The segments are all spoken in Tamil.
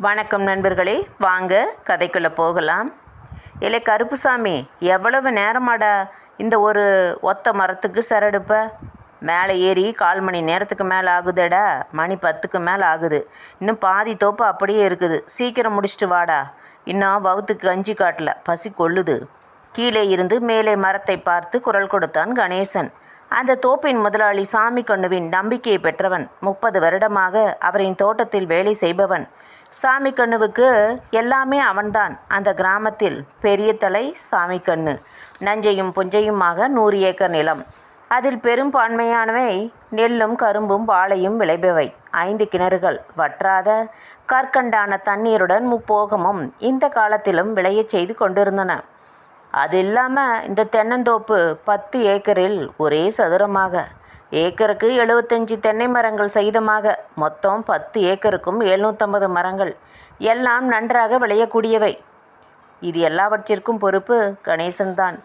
வணக்கம் நண்பர்களே. வாங்க கதைக்குள்ளே போகலாம். இல்லை கருப்புசாமி எவ்வளவு நேரமாடா இந்த ஒரு ஒத்த மரத்துக்கு சரடுப்ப? மேலே ஏறி கால் மணி நேரத்துக்கு மேலே ஆகுதேடா. மணி பத்துக்கு மேலே ஆகுது. இன்னும் பாதி தோப்பு அப்படியே இருக்குது. சீக்கிரம் முடிச்சிட்டு வாடா. இன்னும் வவுத்துக்கு கஞ்சி காட்டல. பசி கொள்ளுது. கீழே இருந்து மேலே மரத்தை பார்த்து குரல் கொடுத்தான் கணேசன். அந்த தோப்பின் முதலாளி சாமி கண்ணுவின் நம்பிக்கையை பெற்றவன். முப்பது வருடமாக அவரின் தோட்டத்தில் வேலை செய்பவன். சாமி கண்ணுவுக்கு எல்லாமே அவன்தான். அந்த கிராமத்தில் பெரிய தலை சாமி கண்ணு. நஞ்சையும் புஞ்சையுமாக நூறு ஏக்கர் நிலம். அதில் பெரும்பான்மையானவை நெல்லும் கரும்பும் வாழையும் விளைபவை. ஐந்து கிணறுகள் வற்றாத கற்கண்டான தண்ணீருடன் முப்போகமும் இந்த காலத்திலும் விளையச் செய்து கொண்டிருந்தன. அது இல்லாமல் இந்த தென்னந்தோப்பு பத்து ஏக்கரில் ஒரே சதுரமாக. ஏக்கருக்கு எழுபத்தஞ்சி தென்னை மரங்கள் சகிதமாக. மொத்தம் பத்து ஏக்கருக்கும் எழுநூற்றம்பது மரங்கள். எல்லாம் நன்றாக விளையக்கூடியவை. இது எல்லாவற்றிற்கும் பொறுப்பு கணேசன் தான்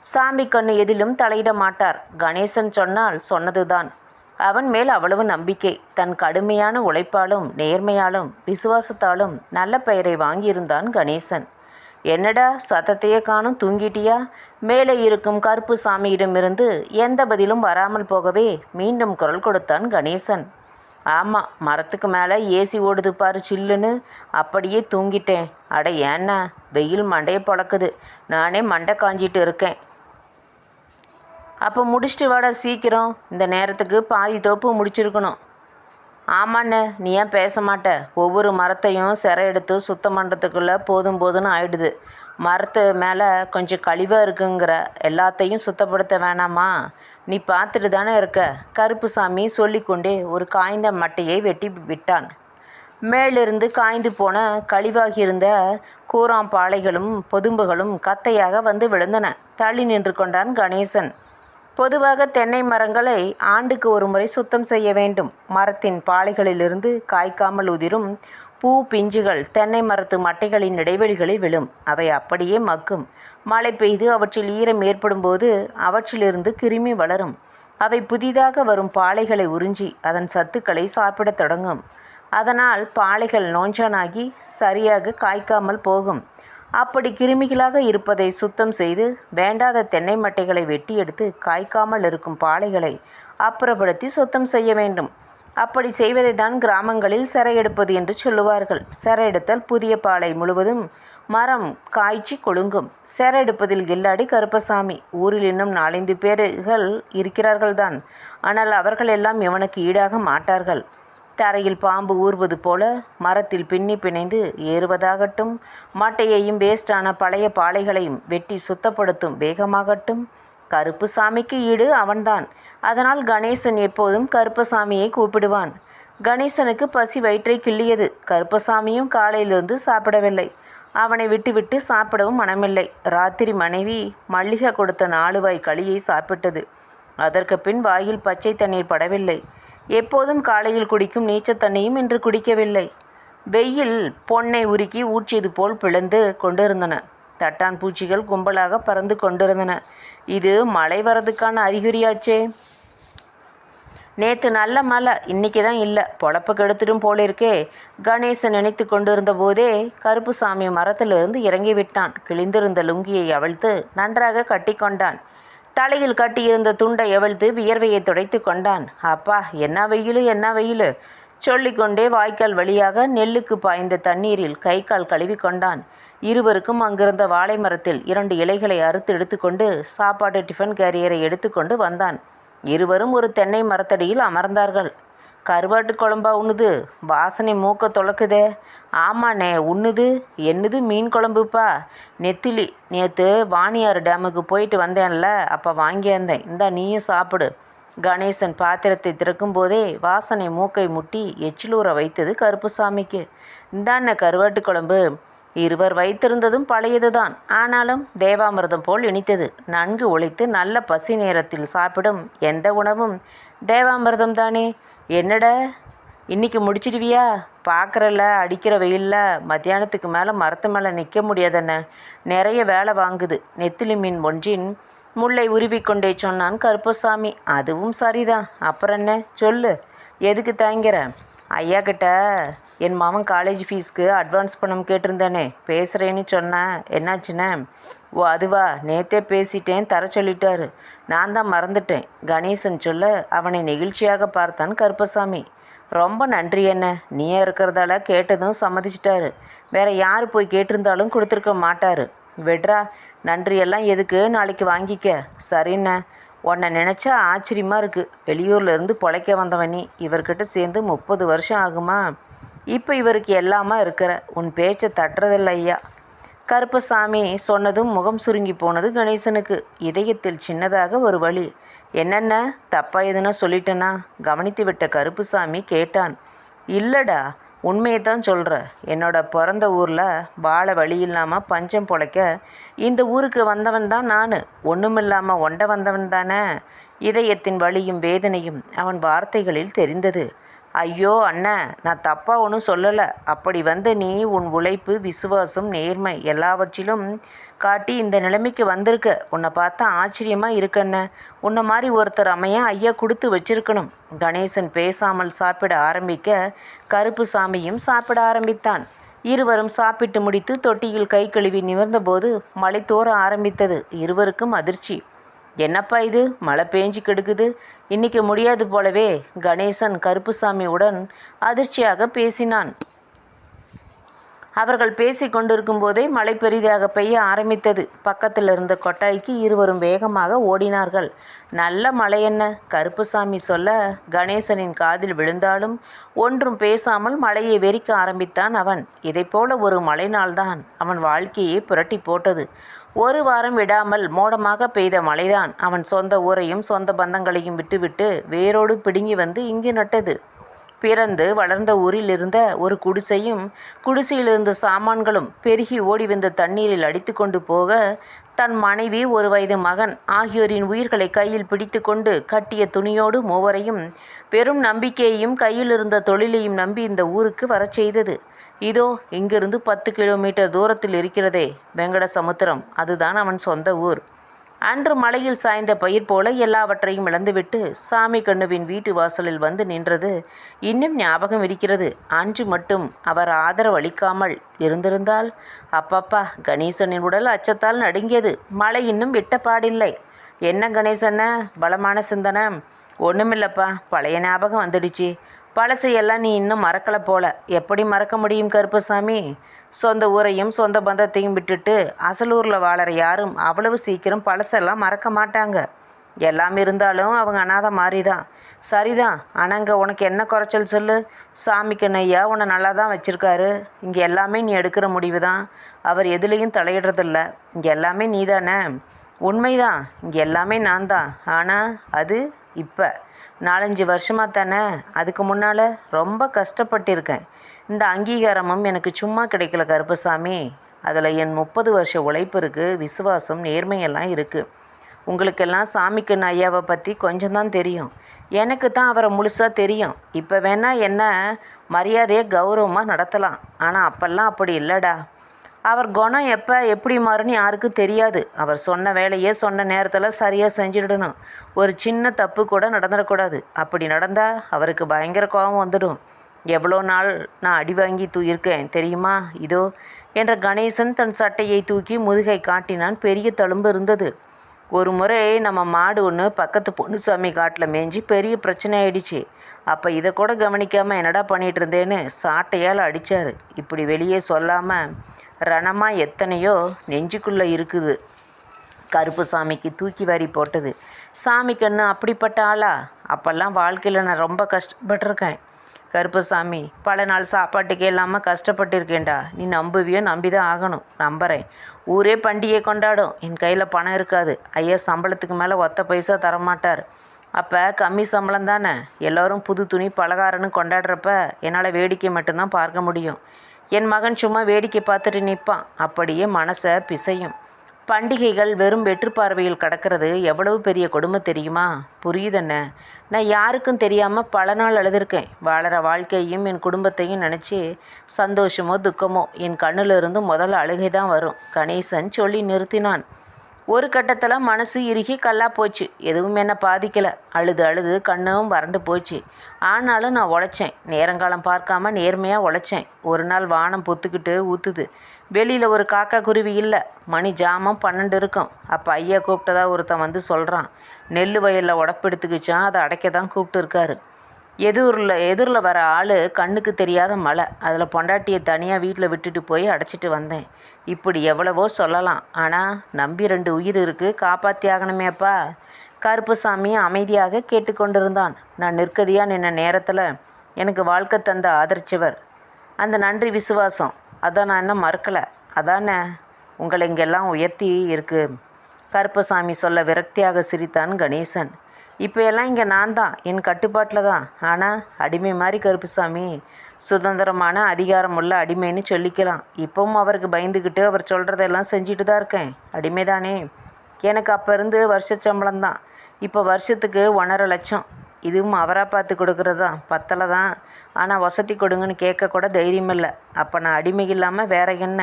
சாமி கண்ணு எதிலும் தலையிட மாட்டார். கணேசன் சொன்னால் சொன்னதுதான். அவன் மேல் அவ்வளவு நம்பிக்கை. தன் கடுமையான உழைப்பாலும் நேர்மையாலும் விசுவாசத்தாலும் நல்ல பெயரை வாங்கியிருந்தான் கணேசன். என்னடா சத்தத்தையே காணும் தூங்கிட்டியா? மேலே இருக்கும் கருப்பு சாமியிடமிருந்து எந்த பதிலும் வராமல் போகவே மீண்டும் குரல் கொடுத்தான் கணேசன். ஆமாம் மரத்துக்கு மேலே ஏசி ஓடுது பாரு சில்லுன்னு. அப்படியே தூங்கிட்டேன். அட ஏன்னா வெயில் மண்டையை பழக்குது. நானே மண்டை காஞ்சிட்டு இருக்கேன். அப்போ முடிச்சிட்டு வாடா சீக்கிரம். இந்த நேரத்துக்கு பாதி தோப்பு முடிச்சிருக்கணும். ஆமாண்ணே நீ ஏன் பேச மாட்ட? ஒவ்வொரு மரத்தையும் சிறை எடுத்து சுத்தம் பண்ணுறதுக்குள்ளே போதும் போதும்னு ஆயிடுது. மரத்து மேலே கொஞ்சம் கழிவாக இருக்குங்கிற எல்லாத்தையும் சுத்தப்படுத்த வேணாமா? நீ பார்த்துட்டு தானே இருக்க? கருப்புசாமி சொல்லிக்கொண்டே ஒரு காய்ந்த மட்டையை வெட்டி விட்டான். மேலிருந்து காய்ந்து போன கழிவாகியிருந்த இருந்த கூராம்பாளைகளும் பொதும்புகளும் கத்தையாக வந்து விழுந்தன. தள்ளி நின்று கொண்டான் கணேசன். பொதுவாக தென்னை மரங்களை ஆண்டுக்கு ஒரு முறை சுத்தம் செய்ய வேண்டும். மரத்தின் பாலைகளிலிருந்து காய்க்காமல் உதிரும் பூ பிஞ்சுகள் தென்னை மரத்து மட்டைகளின் இடைவெளிகளில் விழும். அவை அப்படியே மக்கும். மழை பெய்து அவற்றில் ஈரம் ஏற்படும் போது அவற்றிலிருந்து கிருமி வளரும். அவை புதிதாக வரும் பாலைகளை உறிஞ்சி அதன் சத்துக்களை சாப்பிடத் தொடங்கும். அதனால் பாலைகள் நோஞ்சானாகி சரியாக காய்க்காமல் போகும். அப்படி கிருமிகளாக இருப்பதை சுத்தம் செய்து வேண்டாத தென்னை மட்டைகளை வெட்டி எடுத்து காய்க்காமல் இருக்கும் பாலைகளை அப்புறப்படுத்தி சுத்தம் செய்ய வேண்டும். அப்படி செய்வதை தான் கிராமங்களில் செரை எடுப்பது என்று சொல்லுவார்கள். செரை எடுத்தல் புதிய பாலை முழுவதும் மரம் காய்ச்சி கொழுங்கும். செரை எடுப்பதில் கில்லாடி கருப்பசாமி. ஊரில் இன்னும் நாலைந்து பேர்கள் இருக்கிறார்கள்தான். ஆனால் அவர்கள் எல்லாம் இவனுக்கு ஈடாக மாட்டார்கள். தரையில் பாம்பு ஊறுவது போல மரத்தில் பின்னி பிணைந்து ஏறுவதாகட்டும் மட்டையையும் வேஸ்டான பழைய பாளைகளையும் வெட்டி சுத்தப்படுத்தும் வேகமாகட்டும். கருப்புசாமிக்கு ஈடு அவன்தான். அதனால் கணேசன் எப்போதும் கருப்பசாமியை கூப்பிடுவான். கணேசனுக்கு பசி வயிற்றை கிள்ளியது. கருப்பசாமியும் காலையிலிருந்து சாப்பிடவில்லை. அவனை விட்டுவிட்டு சாப்பிடவும் மனமில்லை. ராத்திரி மனைவி மல்லிகை கொடுத்த நாலு வாய் களியை சாப்பிட்டது. அதற்கு பின் வாயில் பச்சை தண்ணீர் படவில்லை. எப்போதும் காலையில் குடிக்கும் நீச்சல் தண்ணியும் இன்று குடிக்கவில்லை. வெயில் பொன்னை உருக்கி ஊற்றியது போல் பிளந்து கொண்டிருந்தன. தட்டான் பூச்சிகள் கும்பலாக பறந்து கொண்டிருந்தன. இது மழை வரதுக்கான அறிகுறியாச்சே. நேற்று நல்ல மழை இன்னைக்கு தான் இல்லை. பொழப்பு கெடுத்துடும் போல இருக்கே. கணேசன் நினைத்து கொண்டிருந்த போதே கருப்புசாமி மரத்திலிருந்து இறங்கி விட்டான் கிழிந்திருந்த லுங்கியை அவிழ்த்து நன்றாக கட்டி கொண்டான். தலையில் கட்டியிருந்த துண்டை எவழ்த்து வியர்வையை துடைத்து கொண்டான். அப்பா என்ன வெயிலு என்ன வெயிலு? சொல்லிக்கொண்டே வாய்க்கால் வழியாக நெல்லுக்கு பாய்ந்த தண்ணீரில் கை கால் கழுவி கொண்டான். இருவருக்கும் அங்கிருந்த வாழை மரத்தில் இரண்டு இலைகளை அறுத்து எடுத்துக்கொண்டு சாப்பாடு டிஃபன் கேரியரை எடுத்துக்கொண்டு வந்தான். இருவரும் ஒரு தென்னை மரத்தடியில் அமர்ந்தார்கள். கருவாட்டு குழம்பா உண்ணுது? வாசனை மூக்க தொலைக்குதே. ஆமாண்ணே உண்ணுது. என்னது மீன் குழம்புப்பா? நெத்திலி. நேற்று வாணியாறு டேமுக்கு போயிட்டு வந்தேன்ல அப்போ வாங்கியிருந்தேன் இந்தா நீயும் சாப்பிடு. கணேசன் பாத்திரத்தை திறக்கும் போதே வாசனை மூக்கை முட்டி எச்சிலூற வைத்தது கருப்புசாமிக்கு இந்தாண்ண கருவாட்டு குழம்பு. இருவர் வைத்திருந்ததும் பழையதுதான். ஆனாலும் தேவாமிர்தம் போல் இனித்தது. நன்கு உழைத்து நல்ல பசி நேரத்தில் சாப்பிடும் எந்த உணவும் தேவாமிர்தம் தானே? என்னடா? இன்னைக்கு முடிச்சிடுவியா? பார்க்குறல அடிக்கிற வெயிலில். மத்தியானத்துக்கு மேலே மரத்து மேலே நிற்க முடியாதண்ணே. நிறைய வேலை வாங்குது. நெத்திலி மீன் ஒன்றின் முல்லை உருவிக்கொண்டே சொன்னான் கருப்பசாமி. அதுவும் சரிதான். அப்புறம் என்ன? சொல்லு. எதுக்கு தாங்கிற ஐயா கிட்ட என் மாமன் காலேஜ் ஃபீஸ்க்கு அட்வான்ஸ் பணம் கேட்டிருந்தேனே பேசுகிறேன்னு சொன்னேன். என்னாச்சுண்ணே ஓ அதுவா? நேத்தே பேசிட்டேன் தர சொல்லிட்டாரு. நான் தான் மறந்துட்டேன். கணேசன் சொல்ல அவனை நெகிழ்ச்சியாக பார்த்தான் கருப்பசாமி. ரொம்ப நன்றி என்ன நீயே இருக்கிறதால கேட்டதும் சம்மதிச்சிட்டாரு. வேற யார் போய் கேட்டிருந்தாலும் கொடுத்துருக்க மாட்டார். விட்றா. நன்றியெல்லாம் எதுக்கு நாளைக்கு வாங்கிக்க? சரிண்ணே உன்னை நினச்சா ஆச்சரியமாக இருக்குது வெளியூர்லேருந்து பொழைக்க வந்தவனி இவர்கிட்ட சேர்ந்து முப்பது வருஷம் ஆகுமா? இப்போ இவருக்கு எல்லாமா இருக்கிற? உன் பேச்சை தட்டுறதில்ல ஐயா. கருப்பசாமி சொன்னதும் முகம் சுருங்கி போனது கணேசனுக்கு. இதயத்தில் சின்னதாக ஒரு வழி என்னென்ன? தப்பா எதுனா சொல்லிட்டேனா? கவனித்து விட்ட கருப்புசாமி கேட்டான். இல்லடா உண்மையை தான் சொல்கிற என்னோட பிறந்த ஊரில் வாழ வழி இல்லாமல் பஞ்சம் பொழைக்க இந்த ஊருக்கு வந்தவன் தான் நான். ஒன்றுமில்லாமல் ஒண்ட வந்தவன் தானே. இதயத்தின் வலியும் வேதனையும் அவன் வார்த்தைகளில் தெரிந்தது. ஐயோ அண்ணன் நான் தப்பாக ஒன்றும் சொல்லலை. அப்படி வந்து நீ உன் உழைப்பு விசுவாசம் நேர்மை எல்லாவற்றிலும் காட்டி இந்த நிலைமைக்கு வந்திருக்க. உன்னை பார்த்தா ஆச்சரியமாக இருக்கண்ண. உன்னை மாதிரி ஒருத்தர் அமைய ஐயா கொடுத்து வச்சிருக்கணும். கணேசன் பேசாமல் சாப்பிட ஆரம்பிக்க கருப்பு சாமியும் சாப்பிட ஆரம்பித்தான். இருவரும் சாப்பிட்டு முடித்து தொட்டியில் கை கழுவி நிமிர்ந்தபோது மழை தோற ஆரம்பித்தது. இருவருக்கும் அதிர்ச்சி. என்னப்பா இது? மழை பேஞ்சு கெடுக்குது. இன்னைக்கு முடியாது போலவே கணேசன் கருப்புசாமியுடன் அதிர்ச்சியாக பேசினான். அவர்கள் பேசி கொண்டிருக்கும் போதே மழை பெரிதாக பெய்ய ஆரம்பித்தது. பக்கத்தில் இருந்த கொட்டாய்க்கு இருவரும் வேகமாக ஓடினார்கள். நல்ல மழை என்ன? கருப்புசாமி சொல்ல கணேசனின் காதில் விழுந்தாலும் ஒன்றும் பேசாமல் மழையை வெறிக்க ஆரம்பித்தான் அவன். இதைப்போல ஒரு மழை நாள்தான் அவன் வாழ்க்கையை புரட்டி போட்டது. ஒரு வாரம் விடாமல் மோடமாக பெய்த மழைதான் அவன் சொந்த ஊரையும் சொந்த பந்தங்களையும் விட்டுவிட்டு வேரோடு பிடுங்கி வந்து இங்கு நட்டது. பிறந்து வளர்ந்த ஊரில் இருந்த ஒரு குடிசையும் குடிசையில் இருந்த சாமான்களும் பெருகி ஓடி வந்த தண்ணீரில் அடித்து கொண்டு போக தன் மனைவி ஒரு வயது மகன் ஆகியோரின் உயிர்களை கையில் பிடித்து கொண்டு கட்டிய துணியோடு மூவரையும் பெரும் நம்பிக்கையையும் கையில் இருந்த தொழிலையும் நம்பி இந்த ஊருக்கு வரச் செய்தது. இதோ இங்கிருந்து பத்து கிலோமீட்டர் தூரத்தில் இருக்கிறதே வெங்கட சமுத்திரம் அதுதான் அவன் சொந்த ஊர். அன்று மலையில் சாய்ந்த பயிர் போல எல்லாவற்றையும் இழந்துவிட்டு சாமி கண்ணுவின் வீட்டு வாசலில் வந்து நின்றது இன்னும் ஞாபகம் இருக்கிறது. அன்று மட்டும் அவர் ஆதரவளிக்காமல் இருந்திருந்தால் அப்பப்பா கணேசனின் உடல் அச்சத்தால் நடுங்கியது. மழை இன்னும் விட்ட பாடில்லை. என்ன கணேசன்ன பலமான சிந்தனை. ஒன்றுமில்லப்பா பழைய ஞாபகம் வந்துடுச்சு. பழசையெல்லாம் நீ இன்னும் மறக்கலை போல. எப்படி மறக்க முடியும் கருப்பசாமி? சொந்த ஊரையும் சொந்த பந்தத்தையும் விட்டுட்டு அசலூரில் வாழற யாரும் அவ்வளவு சீக்கிரம் பழசெல்லாம் மறக்க மாட்டாங்க. எல்லாம் இருந்தாலும் அவங்க அனாதை மாறி தான் சரிதான் ஆனாங்க உனக்கு என்ன குறைச்சல் சொல்லு? சாமிக்கு நையா உன்னை நல்லா தான் வச்சுருக்காரு. இங்கே எல்லாமே நீ எடுக்கிற முடிவு தான் அவர் எதுலேயும் தலையிடுறதில்ல. இங்கே எல்லாமே நீ தானே உண்மைதான். இங்கே எல்லாமே நான் தான் ஆனால் அது இப்போ. நாலஞ்சு வருஷமாக தானே? அதுக்கு முன்னால் ரொம்ப கஷ்டப்பட்டிருக்கேன். இந்த அங்கீகாரமும் எனக்கு சும்மா கிடைக்கல கருப்பசாமி. அதில் என் முப்பது வருஷ உழைப்பு இருக்குது விசுவாசம் நேர்மையெல்லாம் இருக்குது உங்களுக்கெல்லாம் சாமிக்கண்ணு ஐயாவை பற்றி கொஞ்சம் தான் தெரியும். எனக்கு தான் அவரை முழுசாக தெரியும். இப்போ வேணால் என்ன மரியாதையை கௌரவமாக நடத்தலாம். ஆனால் அப்பெல்லாம் அப்படி இல்லைடா. அவர் குணம் எப்போ எப்படி மாறுன்னு யாருக்கும் தெரியாது. அவர் சொன்ன வேலையே சொன்ன நேரத்தில் சரியாக செஞ்சிடணும். ஒரு சின்ன தப்பு கூட நடந்துடக்கூடாது. அப்படி நடந்தால் அவருக்கு பயங்கர கோபம் வந்துடும். எவ்வளோ நாள் நான் அடி வாங்கி தூயிருக்கேன் தெரியுமா? இதோ என்ற கணேசன் தன் சட்டையை தூக்கி முதுகை காட்டினான். பெரிய தழும்பு இருந்தது. ஒரு முறை நம்ம மாடு ஒன்று பக்கத்து பொன்னுசாமி காட்டில் மேய்ஞ்சி பெரிய பிரச்சனை ஆயிடுச்சு. அப்போ இதை கூட கவனிக்காமல் என்னடா பண்ணிகிட்டு இருந்தேன்னு சாட்டையால் அடித்தார் இப்படி வெளியே சொல்லாமல் ரணமாக எத்தனையோ நெஞ்சுக்குள்ளே இருக்குது. கருப்புசாமிக்கு தூக்கி வாரி போட்டது. சாமி கண்ணு அப்படிப்பட்ட ஆளா? அப்போல்லாம் வாழ்க்கையில் நான் ரொம்ப கஷ்டப்பட்டிருக்கேன். கருப்பசாமி பல நாள் சாப்பாட்டுக்கே இல்லாமல் கஷ்டப்பட்டிருக்கேன்டா. நீ நம்புவியோ நம்பி தான் ஆகணும். நம்புகிறேன் ஊரே பண்டிகை கொண்டாடும். என் கையில் பணம் இருக்காது. ஐயா சம்பளத்துக்கு மேலே ஒத்த பைசா தரமாட்டார். அப்போ கம்மி சம்பளம் தானே? எல்லோரும் புது துணி பலகாரன்னு கொண்டாடுறப்ப என்னால் வேடிக்கை மட்டும்தான் பார்க்க முடியும். என் மகன் சும்மா வேடிக்கை பார்த்துட்டு நிற்பான் அப்படியே மனசை பிசையும். பண்டிகைகள் வெறும் வெற்று பார்வையில் கடக்கிறது எவ்வளவு பெரிய கொடுமை தெரியுமா? புரியுதண்ணே. நான் யாருக்கும் தெரியாமல் பல நாள் அழுதுருக்கேன். வாழற வாழ்க்கையும் என் குடும்பத்தையும் நினச்சி சந்தோஷமோ துக்கமோ என் கண்ணிலிருந்து முதல்ல அழுகை தான் வரும். கணேசன் சொல்லி நிறுத்தினான். ஒரு கட்டத்தில் மனசு இறுகி கல்லா போச்சு. எதுவும் என்ன பாதிக்கலை. அழுது அழுது கண்ணும் வறண்டு போச்சு. ஆனாலும் நான் உழைச்சேன். நேரங்காலம் பார்க்காம நேர்மையாக உழைச்சேன். ஒரு நாள் வானம் பொத்துக்கிட்டு ஊற்றுது வெளியில் ஒரு காக்கா குருவி இல்லை. மணி ஜாமம் பன்னெண்டு இருக்கும். அப்போ ஐயா கூப்பிட்டதா ஒருத்தன் வந்து சொல்கிறான் நெல் வயலில் உடப்பெடுத்துக்கிச்சான் அதை அடைக்க தான் கூப்பிட்டு இருக்காரு. எதிரில் எதிரில் வர ஆள் கண்ணுக்கு தெரியாத மழை. அதில் பொண்டாட்டியை தனியாக வீட்டில் விட்டுட்டு போய் அடைச்சிட்டு வந்தேன். இப்படி எவ்வளவோ சொல்லலாம். ஆனால் நம்பி ரெண்டு உயிர் இருக்குது காப்பாற்றி ஆகணுமேப்பா கருப்புசாமி அமைதியாக கேட்டுக்கொண்டிருந்தான் நான் நிற்கதியாக நின்ன நேரத்தில் எனக்கு வாழ்க்கை தந்த ஆதரிச்சவர். அந்த நன்றி விசுவாசம். அதான் நான் இன்னும் மறக்கலை. அதானே? உங்களை இங்கெல்லாம் உயர்த்தி இருக்கு. கருப்பசாமி சொல்ல விரக்தியாக சிரித்தான் கணேசன். இப்போ எல்லாம் இங்கே நான் தான் என் கட்டுப்பாட்டில் தான் ஆனால் அடிமை மாதிரி கருப்புசாமி சுதந்திரமான அதிகாரமுள்ள அடிமைன்னு சொல்லிக்கலாம். இப்போவும் அவருக்கு பயந்துக்கிட்டு அவர் சொல்கிறதெல்லாம் செஞ்சுட்டு தான் இருக்கேன். அடிமை தானே எனக்கு அப்போ இருந்து வருஷ சம்பளம் தான் இப்போ வருஷத்துக்கு ஒன்றரை லட்சம். இதுவும் அவராக பார்த்து கொடுக்குறது? தான் பத்தலை தான் ஆனால் வசதி கொடுங்கன்னு கேட்க கூட தைரியம் இல்லை அப்போ நான் அடிமை இல்லாமல் வேற என்ன?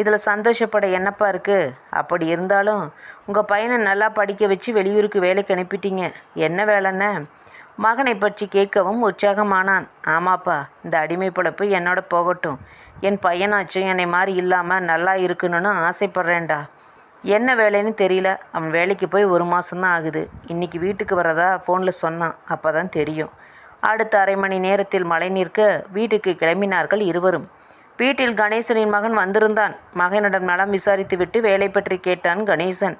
இதில் சந்தோஷப்பட என்னப்பா இருக்குது அப்படி இருந்தாலும் உங்கள் பையனை நல்லா படிக்க வச்சு வெளியூருக்கு வேலைக்கு அனுப்பிட்டீங்க. என்ன வேலைன்னு? மகனை பற்றி கேட்கவும் உற்சாகமானான். ஆமாப்பா இந்த அடிமை பிழப்பு என்னோட போகட்டும். என் பையனாச்சும் என்னை மாதிரி இல்லாமல் நல்லா இருக்கணும்னு ஆசைப்பட்றேன்டா. என்ன வேலைன்னு தெரியல. அவன் வேலைக்கு போய் ஒரு மாதம்தான் ஆகுது. இன்றைக்கி வீட்டுக்கு வரதா ஃபோனில் சொன்னான். அப்போ தான் தெரியும். அடுத்த அரை மணி நேரத்தில் மழை நிற்க வீட்டுக்கு கிளம்பினார்கள் இருவரும். வீட்டில் கணேசனின் மகன் வந்திருந்தான். மகனிடம் நலம் விசாரித்துவிட்டு வேலை பற்றி கேட்டான் கணேசன்.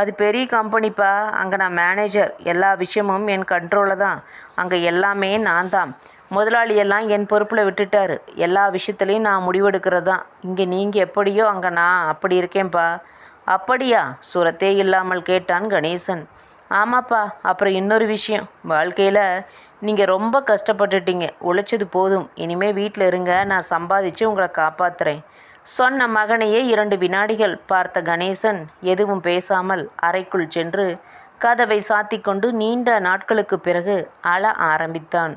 அது பெரிய கம்பெனிப்பா அங்கே நான் மேனேஜர் எல்லா விஷயமும் என் கண்ட்ரோலில் தான். அங்கே எல்லாமே நான் தான். முதலாளியெல்லாம் என் பொறுப்பில் விட்டுட்டாரு. எல்லா விஷயத்துலையும் நான் முடிவெடுக்கிறது தான். இங்கே நீங்கள் எப்படியோ அங்கே நான் அப்படி இருக்கேன்ப்பா அப்படியா? சுரத்தே இல்லாமல் கேட்டான் கணேசன். ஆமாப்பா. அப்புறம் இன்னொரு விஷயம். வாழ்க்கையில் நீங்கள் ரொம்ப கஷ்டப்பட்டுட்டீங்க. உழைச்சது போதும். இனிமே வீட்டில் இருங்க. நான் சம்பாதிச்சு உங்களை காப்பாத்துறேன். சொன்ன மகனையே இரண்டு வினாடிகள் பார்த்த கணேசன் எதுவும் பேசாமல் அறைக்குள் சென்று கதவை சாத்திக்கொண்டு நீண்ட நாட்களுக்கு பிறகு அழ ஆரம்பித்தான்.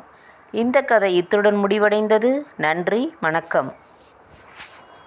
இந்த கதை இத்துடன் முடிவடைந்தது. நன்றி. வணக்கம்.